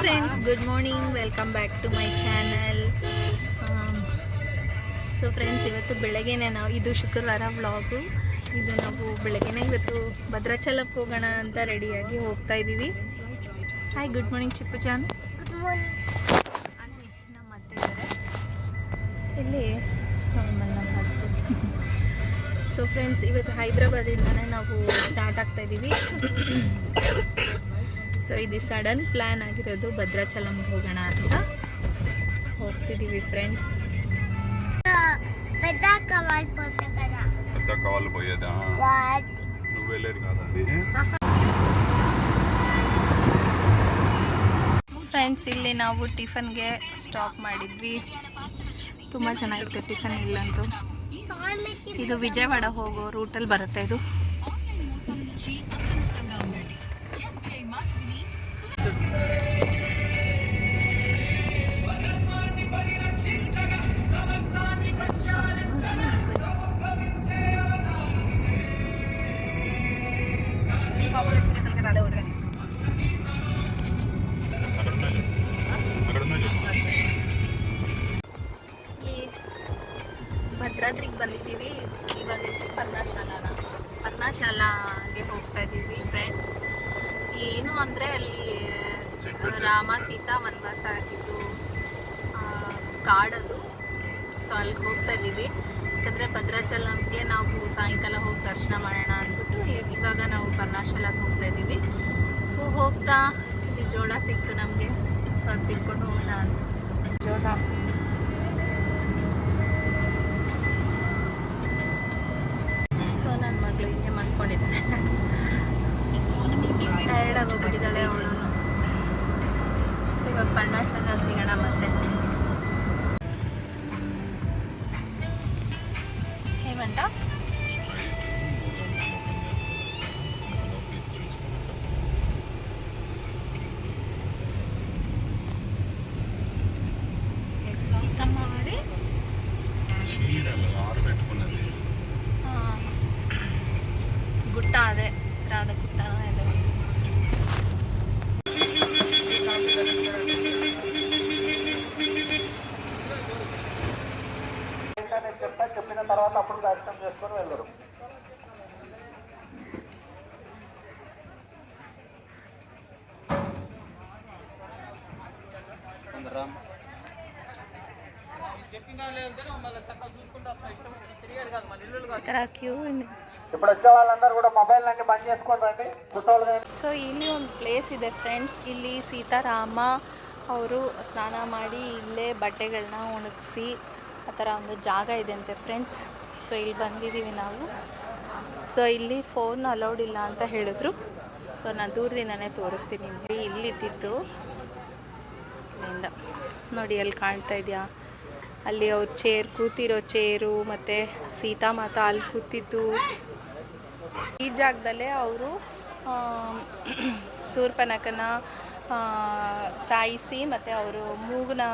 Friends good morning welcome back to my channel so friends ಇವತ್ತು ಬೆಳಗ್ಗೆನೆ ನಾವು ಇದು ಶುಕ್ರವಾರ ವ್ಲಾಗು ಇದು ನಾವು ಬೆಳಗ್ಗೆನೆ ಇವತ್ತು ಭದ್ರಾಚಲಕ್ಕೆ ಹೋಗೋಣ ಅಂತ ರೆಡಿಯಾಗಿ ಹೋಗ್ತಾ ಇದ್ದೀವಿ ಹಾಯ್ ಗುಡ್ ಮಾರ್ನಿಂಗ್ ಚಿಪ್ಪು ಜಾನ್. ಅಲ್ಲಿ ನಮ್ಮ ಅತ್ತೆ ಇದ್ದಾರೆ ಇಲ್ಲಿ ನಮ್ಮ ಹಸ್ಬೆಂಡ್ ಸೊ ಫ್ರೆಂಡ್ಸ್ ಇವತ್ತು ಹೈದ್ರಾಬಾದಿಂದನೇ ನಾವು ಸ್ಟಾರ್ಟ್ ಆಗ್ತಾ ಇದ್ದೀವಿ ಸೊ ಇದು ಸಡನ್ ಪ್ಲ್ಯಾನ್ ಆಗಿರೋದು ಭದ್ರಾಚಲಂಗೆ ಹೋಗೋಣ ಅಂತ ಹೋಗ್ತಿದ್ದೀವಿ ಫ್ರೆಂಡ್ಸ್ పెద్ద కవర్ పోతే కదా పెద్ద కావాలి పోయేదా వాట్ నువ్వు వెళ్ళేది కాదా అది ಫ್ರೆಂಡ್ಸ್ ಇಲ್ಲಿ ನಾವು ಟಿಫನ್ಗೆ ಸ್ಟಾಪ್ ಮಾಡಿದ್ವಿ ತುಂಬ ಚೆನ್ನಾಗಿತ್ತು ಟಿಫನ್ ಇಲ್ಲಂತೂ ಇದು ವಿಜಯವಾಡ ಹೋಗೋ ರೂಟಲ್ಲಿ ಬರುತ್ತೆ ಇದು ಭದ್ರಾದ್ರಿಗೆ ಬಂದಿದ್ದೀವಿ. ಇವಾಗ ಪರ್ಣಶಾಲಾನ. ಪರ್ಣಶಾಲಾಗೆ ಹೋಗ್ತಾ ಇದ್ದೀವಿ ಫ್ರೆಂಡ್ಸ್ ಏನು ಅಂದರೆ ಅಲ್ಲಿ ರಾಮ ಸೀತಾ ವನವಾಸ ಆಗಿದ್ದು ಆ, ಕಾಡದು ಸೊ ಅಲ್ಲಿಗೆ ಹೋಗ್ತಾ ಇದ್ದೀವಿ. ಯಾಕಂದರೆ ಭದ್ರಾಚಲಂಗೆ ನಾವು ಸಾಯಂಕಾಲ ಹೋಗಿ ದರ್ಶನ ಮಾಡೋಣ ಅಂದ್ಬಿಟ್ಟು ಇವಾಗ ನಾವು ಪರ್ಣಶಾಲಾಗೆ ಹೋಗ್ತಾ ಇದ್ದೀವಿ. ಸೊ ಹೋಗ್ತಾ ಇಲ್ಲಿ ಜೋಳ ಸಿಕ್ತು ನಮಗೆ. ಸೊ ಅದು ತಿನ್ಕೊಂಡು ಹೋಗೋಣ ಅಂತ. ಜೋಳ. Ah, nada. ఇప్పుడు వచ్చే వాళ్ళందరూ కూడా మొబైల్ అన్ని బంద్ చేసుకొని రండి చూసేవాళ్ళు కానీ ಸೊ ಇಲ್ಲಿ ಒಂದು ಪ್ಲೇಸ್ ಇದೆ ಫ್ರೆಂಡ್ಸ್ ಇಲ್ಲಿ ಸೀತಾರಾಮ ಅವರು ಸ್ನಾನ ಮಾಡಿ ಇಲ್ಲೇ ಬಟ್ಟೆಗಳನ್ನ ಒಣಗಿಸಿ ಆ ಥರ ಒಂದು ಜಾಗ ಇದೆ ಅಂತೆ ಫ್ರೆಂಡ್ಸ್ ಸೊ ಇಲ್ಲಿ ಬಂದಿದ್ದೀವಿ ನಾವು ಸೊ ಇಲ್ಲಿ ಫೋನ್ ಅಲೌಡ್ ಇಲ್ಲ ಅಂತ ಹೇಳಿದ್ರು ಸೊ ನಾನು ದೂರದಿಂದನೇ ತೋರಿಸ್ತೀನಿ ನಿಮಗೆ ಇಲ್ಲಿದ್ದಿದ್ದು ಇಲ್ಲಿಂದ ನೋಡಿ ಅಲ್ಲಿ ಕಾಣ್ತಾ ಇದೆಯಾ ಅಲ್ಲಿ ಅವ್ರ ಚೇರ್ ಕೂತಿರೋ ಚೇರು ಮತ್ತು ಸೀತಾಮಾತಾ ಅಲ್ಲಿ ಕೂತಿದ್ದು. ಈ ಜಾಗದಲ್ಲೇ ಅವರು ಸೂರ್ಪನಕನ ಸಾಯಿಸಿ ಮತ್ತು ಅವರು ಮೂಗನ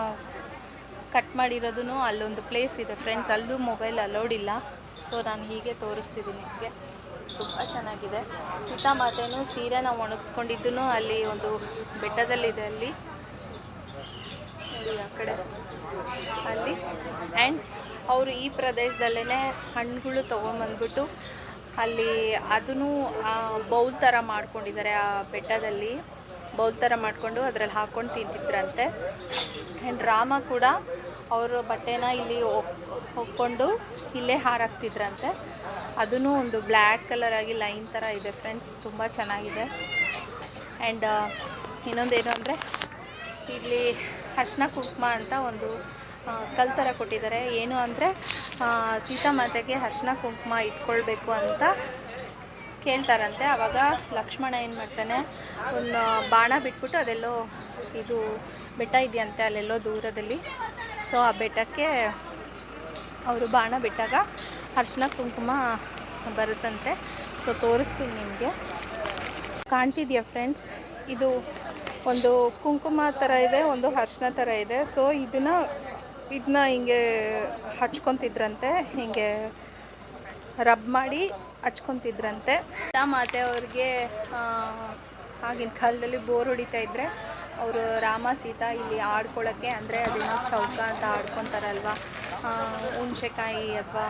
ಕಟ್ ಮಾಡಿರೋದೂ ಅಲ್ಲೊಂದು ಪ್ಲೇಸ್ ಇದೆ ಫ್ರೆಂಡ್ಸ್ ಅಲ್ಲೂ ಮೊಬೈಲ್ ಅಲೌಡ್ ಇಲ್ಲ. ಸೊ ನಾನು ಹೀಗೆ ತೋರಿಸ್ತಿದ್ದೀನಿ ನಿಮಗೆ. ತುಂಬ ಚೆನ್ನಾಗಿದೆ. ಸೀತಾಮಾತೆನೂ ಸೀರೆನ ಒಣಗಿಸ್ಕೊಂಡಿದ್ದು ಅಲ್ಲಿ ಒಂದು ಬೆಟ್ಟದಲ್ಲಿದೆ ಅಲ್ಲಿ. ಆ ಕಡೆ. ಅಲ್ಲಿ. ಆ್ಯಂಡ್ ಅವರು ಈ ಪ್ರದೇಶದಲ್ಲೇ ಹಣ್ಣುಗಳು ತೊಗೊಂಬಂದ್ಬಿಟ್ಟು ಅಲ್ಲಿ ಅದನ್ನು ಬೌಲ್ ಥರ ಮಾಡ್ಕೊಂಡಿದ್ದಾರೆ ಆ ಬೆಟ್ಟದಲ್ಲಿ. ಬೌಲ್ ಥರ ಮಾಡಿಕೊಂಡು ಅದರಲ್ಲಿ ಹಾಕ್ಕೊಂಡು ತಿಂತಿದ್ರಂತೆ. ಆ್ಯಂಡ್ ರಾಮ ಕೂಡ ಅವರು ಬಟ್ಟೆನ ಇಲ್ಲಿ ಹೊಕ್ಕೊಂಡು ಇಲ್ಲೇ ಹಾರಾಕ್ತಿದ್ರಂತೆ. ಅದೂ ಒಂದು ಬ್ಲ್ಯಾಕ್ ಕಲರ್ ಆಗಿ ಲೈನ್ ಥರ ಇದೆ ಫ್ರೆಂಡ್ಸ್, ತುಂಬ ಚೆನ್ನಾಗಿದೆ. ಆ್ಯಂಡ್ ಇನ್ನೊಂದೇನು ಅಂದರೆ, ಇಲ್ಲಿ ಅರ್ಶಿನ ಕುಂಕುಮ ಅಂತ ಒಂದು ಕಲ್ ಥರ ಕೊಟ್ಟಿದ್ದಾರೆ. ಏನು ಅಂದರೆ ಸೀತಾಮಾತೆಗೆ ಅರ್ಶಿನ ಕುಂಕುಮ ಇಟ್ಕೊಳ್ಬೇಕು ಅಂತ ಕೇಳ್ತಾರಂತೆ. ಆವಾಗ ಲಕ್ಷ್ಮಣ ಏನು ಮಾಡ್ತಾನೆ, ಒಂದು ಬಾಣ ಬಿಟ್ಬಿಟ್ಟು ಅದೆಲ್ಲೋ ಇದು ಬೆಟ್ಟ ಇದೆಯಂತೆ ಅಲ್ಲೆಲ್ಲೋ ದೂರದಲ್ಲಿ. ಸೊ, ಆ ಬೆಟ್ಟಕ್ಕೆ ಅವರು ಬಾಣ ಬಿಟ್ಟಾಗ ಅರ್ಶಿನ ಕುಂಕುಮ ಬರುತ್ತಂತೆ. ಸೊ, ತೋರಿಸ್ತೀನಿ ನಿಮಗೆ. ಕಾಣ್ತಿದ್ಯಾ ಫ್ರೆಂಡ್ಸ್ ಇದು ಒಂದು ಕುಂಕುಮ ಥರ ಇದೆ, ಒಂದು ಅರ್ಶಿನ ಥರ ಇದೆ. ಸೊ ಇದನ್ನ ಇದನ್ನ ಹಿಂಗೆ ಹಚ್ಕೊತಿದ್ರಂತೆ, ಹಿಂಗೆ ರಬ್ ಮಾಡಿ ಹಚ್ಕೊತಿದ್ರಂತೆ. ಮಾತೆ ಅವ್ರಿಗೆ ಆಗಿನ ಕಾಲದಲ್ಲಿ ಬೋರ್ ಹೊಡಿತಾ ಇದ್ರೆ, ಅವರು ರಾಮ, ಸೀತಾ ಇಲ್ಲಿ ಆಡ್ಕೊಳ್ಳೋಕ್ಕೆ ಅಂದರೆ ಅದನ್ನು ಚೌಕ ಅಂತ ಆಡ್ಕೊತಾರಲ್ವ? ಹುಣ್ಸೆಕಾಯಿ ಅಥವಾ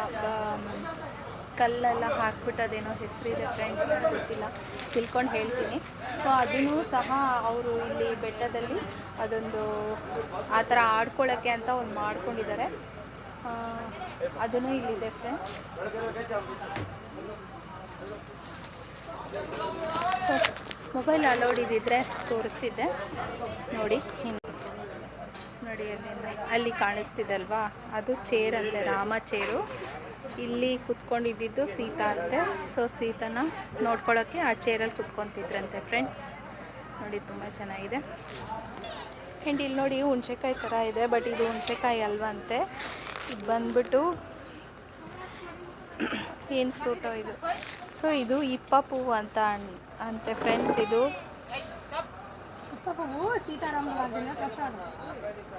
ಕಲ್ಲೆಲ್ಲ ಹಾಕ್ಬಿಟ್ಟು ಅದೇನೋ ಹೆಸರಿದೆ ಫ್ರೆಂಡ್ಸ್ ಗೊತ್ತಿಲ್ಲ. ತಿಳ್ಕೊಂಡು ಹೇಳ್ತೀನಿ. ಸೊ ಅದನ್ನು ಸಹ ಅವರು ಇಲ್ಲಿ ಬೆಟ್ಟದಲ್ಲಿ ಅದೊಂದು ಆ ಥರ ಆಡ್ಕೊಳ್ಳೋಕ್ಕೆ ಅಂತ ಒಂದು ಮಾಡ್ಕೊಂಡಿದ್ದಾರೆ. ಅದನ್ನು ಇಲ್ಲಿದೆ ಫ್ರೆಂಡ್ಸ್ ಸೊ ಮೊಬೈಲ್ ಅಲೌಡ್ ಇದ್ದಿದ್ರೆ ತೋರಿಸ್ತಿದ್ದೆ. ನೋಡಿ, ಹಿಂಗೆ. ನೋಡಿ ಅಲ್ಲಿ ಅಲ್ಲಿ ಕಾಣಿಸ್ತಿದೆ ಅಲ್ವಾ? ಅದು ಚೇರ್ ಅಂತೆ, ರಾಮ ಚೇರು ಇಲ್ಲಿ ಕುತ್ಕೊಂಡಿದ್ದು ಸೀತಾ ಅಂತೆ. ಸೊ ಸೀತಾನ ನೋಡ್ಕೊಳ್ಳೋಕ್ಕೆ ಆ ಚೇರಲ್ಲಿ ಕುತ್ಕೊತಿದ್ರಂತೆ ಫ್ರೆಂಡ್ಸ್ ನೋಡಿ ತುಂಬ ಚೆನ್ನಾಗಿದೆ. ಆ್ಯಂಡ್ ಇಲ್ಲಿ ನೋಡಿ ಹುಣ್ಸೆಕಾಯಿ ಥರ ಇದೆ ಬಟ್ ಇದು ಹುಣ್ಸೆಕಾಯಿ ಅಲ್ವಂತೆ ಇದು ಬಂದ್ಬಿಟ್ಟು ಏನು ಫ್ರೂಟೋ ಇದು? ಸೊ ಇದು ಇಪ್ಪ ಹೂವು ಅಂತ ಅಂತೆ ಫ್ರೆಂಡ್ಸ್ ಇದು.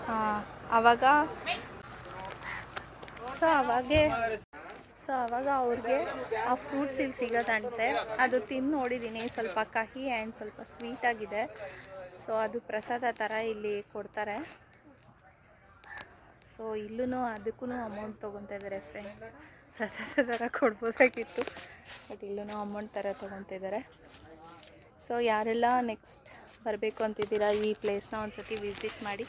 ಹಾಂ ಅವಾಗ ಸೊ ಅವಾಗೆ ಸೊ ಅವಾಗ ಅವ್ರಿಗೆ ಆ ಫ್ರೂಟ್ಸ್ ಇಲ್ಲಿ ಸಿಗೋದಂತೆ ಅದು ತಿಂದು ನೋಡಿದ್ದೀನಿ ಸ್ವಲ್ಪ ಕಹಿ ಆ್ಯಂಡ್ ಸ್ವಲ್ಪ ಸ್ವೀಟಾಗಿದೆ ಸೊ ಅದು ಪ್ರಸಾದ ಥರ ಇಲ್ಲಿ ಕೊಡ್ತಾರೆ. ಸೊ ಇಲ್ಲೂ ಅದಕ್ಕೂ ಅಮೌಂಟ್ ತೊಗೊತಿದ್ದಾರೆ ಫ್ರೆಂಡ್ಸ್ ಪ್ರಸಾದ ಥರ ಕೊಡ್ಬೋದಾಗಿತ್ತು. ಬಟ್ ಇಲ್ಲೂ ಅಮೌಂಟ್ ಥರ ತೊಗೊತಿದ್ದಾರೆ ಸೊ ಯಾರೆಲ್ಲ ನೆಕ್ಸ್ಟ್ ಬರಬೇಕು ಅಂತಿದ್ದೀರಾ ಈ ಪ್ಲೇಸ್ನ ಒಂದು ಸತಿ ವಿಸಿಟ್ ಮಾಡಿ?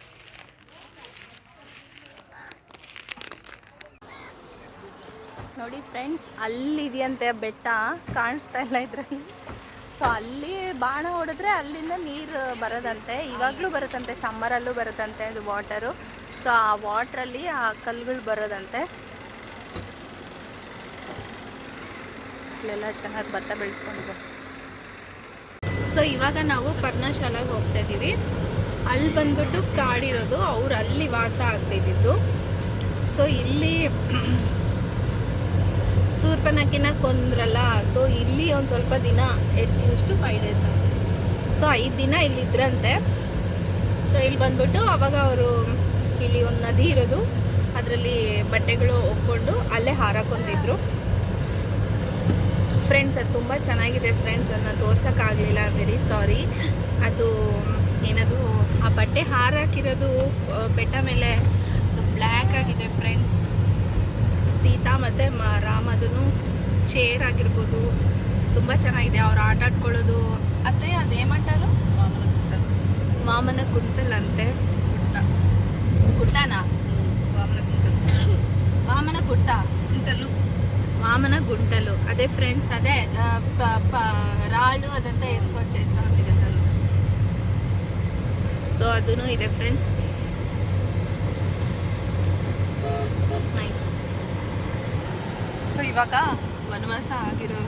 ನೋಡಿ ಫ್ರೆಂಡ್ಸ್, ಅಲ್ಲಿದೆಯಂತೆ ಬೆಟ್ಟ ಕಾಣಿಸ್ತಾ ಇಲ್ಲ ಇದರಲ್ಲಿ. ಸೊ ಅಲ್ಲಿ ಬಾಣ ಹೊಡೆದ್ರೆ ಅಲ್ಲಿಂದ ನೀರು ಬರೋದಂತೆ, ಇವಾಗಲೂ ಬರುತ್ತಂತೆ ಸಮ್ಮರಲ್ಲೂ ಬರುತ್ತಂತೆ ಅದು ವಾಟರು ಸೊ ಆ ವಾಟ್ರಲ್ಲಿ ಆ ಕಲ್ಲುಗಳು ಬರೋದಂತೆ. ಇಲ್ಲೆಲ್ಲ ಚೆನ್ನಾಗಿ ಭತ್ತ ಬೆಳೆಸ್ಕೊಂಡಿದೆ ಸೊ ಇವಾಗ ನಾವು ಪರ್ಣಶಾಲೆಗೆ ಹೋಗ್ತಾ ಇದ್ದೀವಿ ಅಲ್ಲಿ ಬಂದ್ಬಿಟ್ಟು ಕಾಡಿರೋದು, ಅವ್ರು ಅಲ್ಲಿ ವಾಸ ಆಗ್ತಿದ್ದಿದ್ದು ಸೊ ಇಲ್ಲಿ ಸೂರ್ಪನಕಿನ ಕೊಂದ್ರಲ್ಲ ಸೊ ಇಲ್ಲಿ ಒಂದು ಸ್ವಲ್ಪ ದಿನ ಎಷ್ಟು ಫೈವ್ ಡೇಸ್ ಸೊ ಐದು ದಿನ ಇಲ್ಲಿದ್ರಂತೆ ಸೊ ಇಲ್ಲಿ ಬಂದ್ಬಿಟ್ಟು ಅವಾಗ ಅವರು ಇಲ್ಲಿ ಒಂದು ನದಿ ಇರೋದು, ಅದರಲ್ಲಿ ಬಟ್ಟೆಗಳು ಒಪ್ಕೊಂಡು ಅಲ್ಲೇ ಹಾರಾಕೊಂಡಿದ್ರು ಫ್ರೆಂಡ್ಸ್ ಅದು ತುಂಬ ಚೆನ್ನಾಗಿದೆ ಫ್ರೆಂಡ್ಸ್ ಅದನ್ನ ತೋರ್ಸೋಕ್ಕಾಗಲಿಲ್ಲ ವೆರಿ ಸಾರಿ ಅದು ಏನದು, ಆ ಬಟ್ಟೆ ಹಾರಾಕಿರೋದು ಬೆಟ್ಟ ಮೇಲೆ ಬ್ಲ್ಯಾಕ್ ಆಗಿದೆ ಫ್ರೆಂಡ್ಸ್ ಸೀತಾ ಮತ್ತು ಮ ರಾಮದನು ಚೇರ್ ಆಗಿರ್ಬೋದು ತುಂಬ ಚೆನ್ನಾಗಿದೆ ಅವ್ರು ಆಟ ಆಡ್ಕೊಳ್ಳೋದು ಅತ್ತೆ ಅದೇಮಂಟಾರು ವಾಮನ ಕುಂತಲ್ ಅಂತೆ ಗುಟ್ಟನಾ ವಾಮನ ಕುಂತಲ್ ವಾಮನ ಗುಟ್ಟ ಕುಂಟಲು వామన గుంటలు అదే ఫ్రెండ్స్ అదే ఆ, ప- ప- రాళ్ళు అదంతా వేసుకొని చేస్తూ ఉంటుంది కదా సో అదును ಇದೆ ಫ್ರೆಂಡ್ಸ್ ನೈಸ್ ಸೊ ಇವಾಗ ವನವಾಸ ಆಗಿರೋ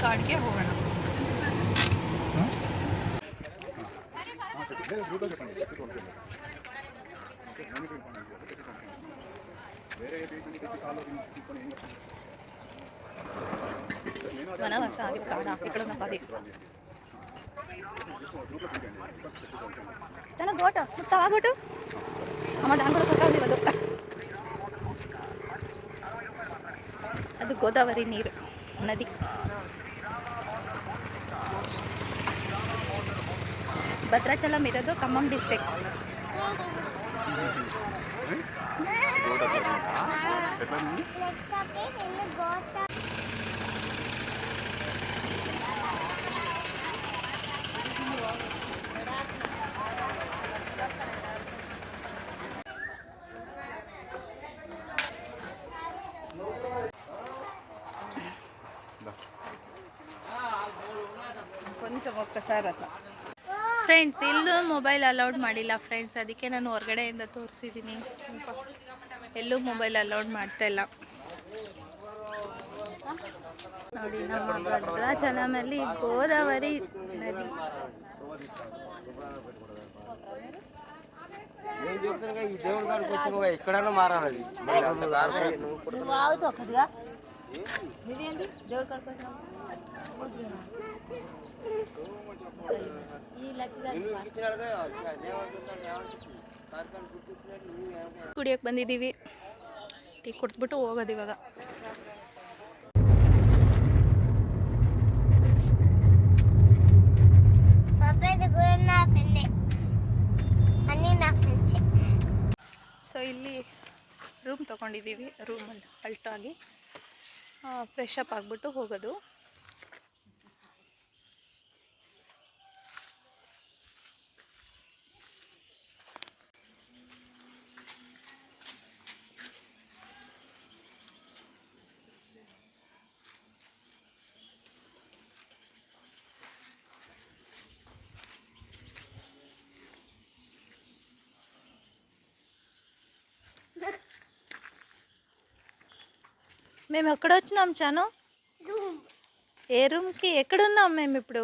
ಕಾಡಿಗೆ ಹೋಗೋಣ ವನವಾಸ ಆಗಿರೋ ಕಾಡ ఇక్కడ పది ಚೆನ್ನಾಗಿ ಗೋಟು ಮುತ್ತಾವ ಗೋಟು ಅಮ್ಮ ದಾಂಗುಳ ಕೊಟ್ಟಾವಿ ಅದು కాదు గోదావరి నీరు నది భద్రాచలం ఇరదు ఖమ్మం డిస్ట్రిక్ట్ Thank you. ఇల్లు గోట కొంచెం ఒక్కసారి అట్లా ಫ್ರೆಂಡ್ಸ್ ಇಲ್ಲೂ ಮೊಬೈಲ್ ಅಲೌಡ್ ಮಾಡಿಲ್ಲ ಫ್ರೆಂಡ್ಸ್ ಅದಕ್ಕೆ ನಾನು ಹೊರಗಡೆಯಿಂದ ತೋರಿಸಿದ್ದೀನಿ ಎಲ್ಲೂ ಮೊಬೈಲ್ ಅಲೌಡ್ ಮಾಡ್ತಾ ಇಲ್ಲ ನೋಡಿ ನಮ್ಮ ಭದ್ರಾಚಲಮಲ್ಲಿ ಗೋದಾವರಿ ನದಿ నేను చెప్తాను ఈ దేవుడి కాడికి వచ్చి నువ్వు ఎక్కడైనా మారాలి ಕುಡಿಯೋಕೆ ಬಂದಿದ್ದೀವಿ ಟೀ ಕುಟ್ಬಿಟ್ಟು ಹೋಗೋದು ಇವಾಗ. ಸೊ ಇಲ್ಲಿ ರೂಮ್ ತೊಗೊಂಡಿದ್ದೀವಿ ರೂಮಲ್ಲಿ ಅಲ್ಟಾಗಿ ಫ್ರೆಶ್ ಅಪ್ ಆಗಿಬಿಟ್ಟು ಹೋಗೋದು. మేము ఎక్కడ వచ్చినాం చాను? ఏ రూమ్కి? ఎక్కడున్నాం మేము ఇప్పుడు?